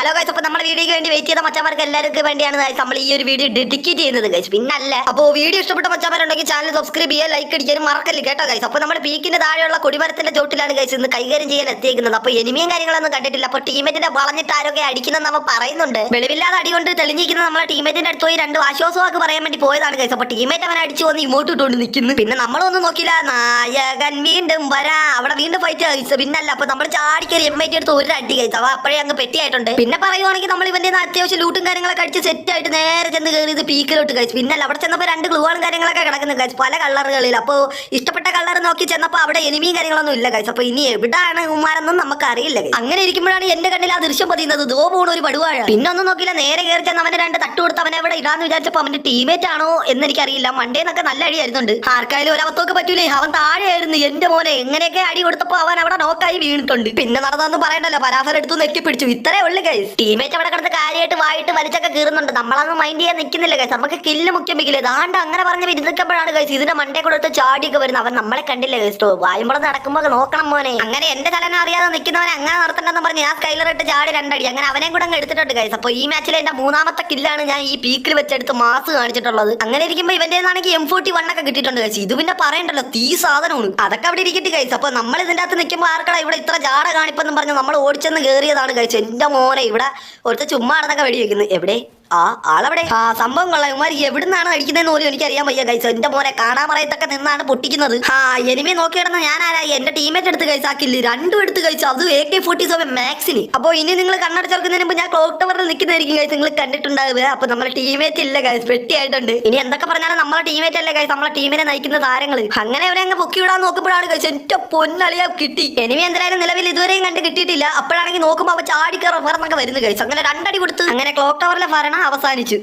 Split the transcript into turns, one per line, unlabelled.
Hello guys അപ്പൊ നമ്മുടെ വീഡിയോക്ക് വേണ്ടി വെയിറ്റ് ചെയ്ത മച്ചാമാർക്ക് എല്ലാവർക്കും വേണ്ടിയാണ് നമ്മൾ ഈ ഒരു വീഡിയോ ഡെഡിക്കേറ്റ് ചെയ്യുന്നത് ഗൈസ് പിന്നല്ല അപ്പോൾ വീഡിയോ ഇഷ്ടപ്പെട്ട മച്ചാമാരുണ്ടെങ്കിൽ ചാനൽ സബ്സ്ക്രൈബ് ചെയ്യുക ലൈക്ക് അടിക്കാനും മറക്കല്ലേ കേട്ടോ ഗൈസ് അപ്പോൾ നമ്മുടെ പീക്കിന്റെ താഴെയുള്ള കൊടിമരത്തിന്റെ ചോട്ടിലാണ് ഗൈസ് ഇന്ന് കൈകാര്യം ചെയ്യാൻ എത്തിയിരിക്കുന്നത്. അപ്പോൾ എനിമിയും കാര്യങ്ങളൊന്നും കണ്ടിട്ടില്ല. അപ്പോൾ ടീമേറ്റിന്റെ വളഞ്ഞിട്ട് ആരൊക്കെ അടിക്കുന്ന നമ്മൾ പറയുന്നുണ്ട്. വെളിവില്ലാതെ അടികൊണ്ട് തെളിഞ്ഞിരിക്കുന്ന നമ്മളെ ടീമേറ്റിന്റെ അടുത്ത് പോയി രണ്ട് ആശ്വാസവാക്ക് പറയാൻ വേണ്ടി പോയതാണ് ഗൈസ് അപ്പോൾ ടീമേറ്റ് അവനെ അടിച്ചു വന്ന് ഇമോട്ട് ഇട്ടുകൊണ്ട് നിൽക്കുന്നു പിന്നെ നമ്മളൊന്നും നോക്കില്ല നായകൻ വീണ്ടും വരാ. അവിടെ വീണ്ടും ഫൈറ്റ് ഗൈസ് പിന്നല്ല അപ്പൊ നമ്മൾ ചാടിക്കറി എം ഐ ടി എടുത്ത് ഒരു അടി ഗൈസ് അവ അപ്പോഴേ അങ്ങ് പെട്ടിയായിട്ടുണ്ട്. പിന്നെ പറയുവാണെങ്കിൽ നമ്മൾ ഇവന്റെ അത്യാവശ്യം ലൂട്ടും കാര്യങ്ങളൊക്കെ അടിച്ച് സെറ്റ് ആയിട്ട് നേരെ ചെന്ന് കയറി ഇത് പീക്കിലോട്ട് കഴിച്ചു പിന്നെ അവിടെ ചെന്നപ്പോൾ രണ്ട് ഗ്ലൂവാളും കാര്യങ്ങളൊക്കെ കിടക്കുന്നു കഴിച്ചു പല കളറുകളിൽ അപ്പോൾ ഇഷ്ടപ്പെട്ട കളർ നോക്കി ചെന്നപ്പോൾ അവിടെ എനിമിയും കാര്യങ്ങളൊന്നും ഇല്ല കഴിച്ചു അപ്പോൾ ഇനി എവിടെയാണ് ഉമ്മാരെന്നും നമുക്ക് അറിയില്ല. അങ്ങനെ ഇരിക്കുമ്പോഴാണ് എന്റെ കണ്ണിൽ ആ ദൃശ്യം പതിയുന്നത്. ദോ പോണ ഒരു പടുവാഴ. പിന്നെ ഒന്നും നോക്കില്ല നേരെ കയറി ചെന്ന് അവന്റെ രണ്ട് തട്ട് കൊടുത്ത് അവനെ എവിടെ ഇടാന്ന് വിചാരിച്ചപ്പോൾ അവന്റെ ടീമേറ്റ് ആണോ എന്ന് എനിക്കറിയില്ല. മണ്ടേന്നൊക്കെ നല്ല അടി ആയിരുന്നുണ്ട്. ആർക്കായാലും ഒരവത്തൊക്കെ പറ്റൂലേ. അവൻ താഴെയായിരുന്നു എന്റെ മോനെ. എങ്ങനെയൊക്കെ അടി കൊടുത്തപ്പോ അവൻ അവിടെ നോക്കായി വീണിട്ടുണ്ട്. പിന്നെ നടന്നു പറയണ്ടല്ലോ. പരാഫർ എടുത്തു നെക്കി പിടിച്ചു. ഇത്രേ ഉള്ളു ടീമേറ്റ് അവിടെ കിടന്ന് കാര്യമായിട്ട് വായിട്ട് വലിച്ചൊക്കെ കീറുന്നുണ്ട്. നമ്മളങ്ങ് മൈൻഡ് ചെയ്യാൻ നിൽക്കുന്നില്ല ഗൈസ് നമുക്ക് കില്ല് മുഖ്യം വെക്കില്ല. ഇതാണ്ട് അങ്ങനെ പറഞ്ഞ് ഇരുന്നപ്പോഴാണ് ഗൈസ് ഇതിന്റെ മണ്ടേ കൂടെ എടുത്ത് ചാടിയൊക്കെ വരുന്നത്. അവൻ നമ്മളെ കണ്ടില്ല ഗൈസ് വായുമ്പളം നടക്കുമ്പോൾ നോക്കണം മോനെ. അങ്ങനെ എന്റെ ചലനം അറിയാതെ നിൽക്കുന്നവനെ അങ്ങനെ നടത്തണ്ടെന്ന് പറഞ്ഞ് ഞാൻ സ്കൈലർ ഇട്ട് ചാടി രണ്ടടി. അങ്ങനെ അവനെ കൂടെ അങ്ങ് എടുത്തിട്ടുണ്ട് ഗൈസ് അപ്പോൾ ഈ മാച്ചിലെ എന്റെ മൂന്നാമത്തെ കില്ലാണ് ഞാൻ ഈ പീക്കിൽ വെച്ചെടുത്ത് മാസ് കാണിച്ചിട്ടുള്ളത്. അങ്ങനെ ഇരിക്കുമ്പോൾ ഇവന്റെ ആണെങ്കിൽ എം ഫോർട്ടി വൺ ഒക്കെ കിട്ടിയിട്ടുണ്ട് ഗൈസ് ഇത് പിന്നെ പറയണ്ടല്ലോ തീ സാധനമാണ്. അതൊക്കെ അവിടെ ഇരിക്കട്ടെ ഗൈസ് അപ്പോൾ നമ്മൾ ഇതിന്റെ അകത്ത് നിൽക്കുമ്പോൾ ആർക്കടാ ഇവിടെ ഇത്ര ജാട കാണിപ്പെന്നും പറഞ്ഞ് നമ്മൾ ഓടിച്ചെന്ന് കയറിയതാണ് ഗൈസ് എന്റെ മോനെ ഇവിടെ ഒരുത്ത ചുമ്മാ നടന്നൊക്കെ വെടി വെക്കുന്നു എവിടെ? ആ ആളവിടെ? ആ സംഭവം കൊള്ളാം ഇവന്മാർ എവിടുന്നാണ് അടിക്കുന്നതെന്ന് പോലും എനിക്കറിയാൻ വയ്യ കൈസ് എന്റെ മോനെ കാണാൻ പറയത്തൊക്കെ നിന്നാണ് പൊട്ടിക്കുന്നത്. ആ എനിമേ നോക്കി കിടന്ന ആരാ എന്റെ ടീമേറ്റ് എടുത്ത് കഴിച്ചാക്കില്ല രണ്ടും എടുത്ത് കഴിച്ചു അത് എ കെ ഫോർട്ടി സെവൻ മാക്സിന് അപ്പോൾ ഇനി നിങ്ങൾ കണ്ണടച്ചോർക്കുന്നതിന് മുമ്പ് ഞാൻ ക്ലോക്ക് ടവറിൽ നിൽക്കുന്നതായിരിക്കും കൈസ് നിങ്ങൾ കണ്ടിട്ടുണ്ടാവുക. അപ്പൊ നമ്മളെ ടീമേറ്റ് ഇല്ല കൈസ് വെട്ടിയായിട്ടുണ്ട് ഇനി എന്തൊക്കെ പറഞ്ഞാലും നമ്മളെ ടീമേറ്റ് അല്ല കൈസ് നമ്മളെ ടീമിനെ നയിക്കുന്ന താരങ്ങൾ അങ്ങനെ അവരെ അങ്ങ് പൊക്കി വിടാൻ നോക്കുമ്പോഴാണ് ഗൈസ് എന്റെ പൊന്നളിയാ കിട്ടി. എനിമി എന്തായാലും നിലവിൽ ഇതുവരെയും കണ്ട് കിട്ടിയിട്ടില്ല. അപ്പോഴാണെങ്കിൽ നോക്കുമ്പോൾ അവ ചാടിക്കറ ഫറന്നൊക്കെ വരുന്നു കഴിച്ചു അങ്ങനെ രണ്ടടി കൊടുത്ത്. അങ്ങനെ ക്ലോക്ക് ടവറിലെ ഭരണം അവസാനിച്ചു.